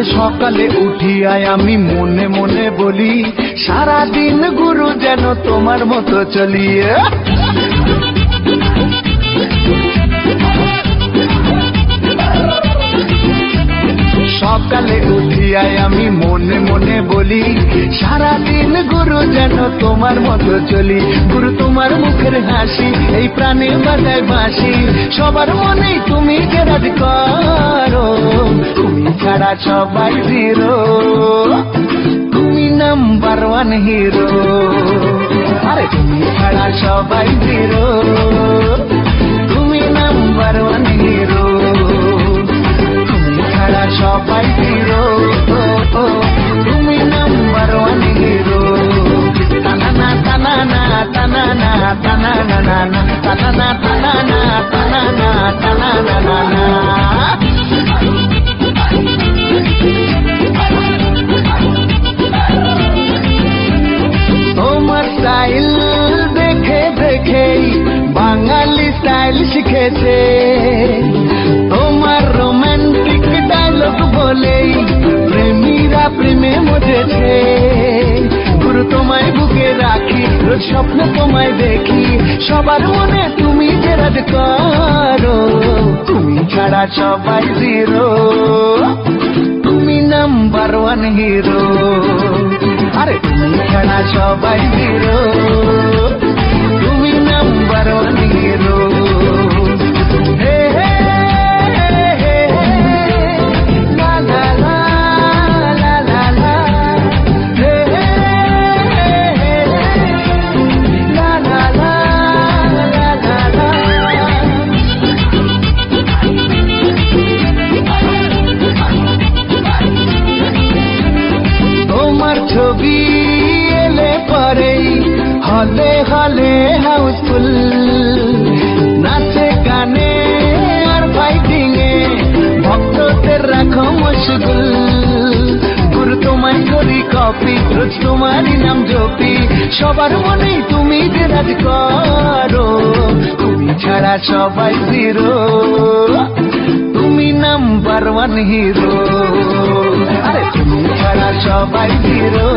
সকালে উঠিয়ায় আমি মনে মনে বলি, সারাদিন গুরু যেন তোমার মতো চলিয়ে। সকালে উঠিয়ায় আমি মনে মনে বলি, সারাদিন গুরু যেন তোমার মতো চলি। গুরু তোমার মুখের হাসি, এই প্রাণে বাজায় বাসি সবার মনেই তুমি গেরাজ করো। ছাড়া সবাই জিরো। তুমি নাম্বার ওয়ান হিরো আরে, তুমি ছাড়া সবাই জিরো। তুমি নাম্বার ওয়ান হিরো তুমি ছাড়া সবাই হিরো তুমি নাম্বার ওয়ান হিরো তানা না তানানা তানানা তানানা তানানা নানা তানানা তানানা তানানা। স্বপ্ন তোমায় দেখি, সবার মনে তুমি জেরাজ করো। তুমি ছাড়া সবাই জিরো, তুমি নাম্বার ওয়ান হিরো আরে, তুমি ছাড়া সবাই হিরো পরেই হলে হলে হাউসফুল, নাচে গানে আর ফাইটিং এ ভক্তদের রাখো মশগুল গুরু তোমায় করি কপি, রোজ তোমারই নাম জপি। সবার মনেই তুমি যে রাজ করো, তুমি ছাড়া সবাই জিরো। তুমি নাম্বার ওয়ান হিরো আরে তুমি ছাড়া সবাই হিরো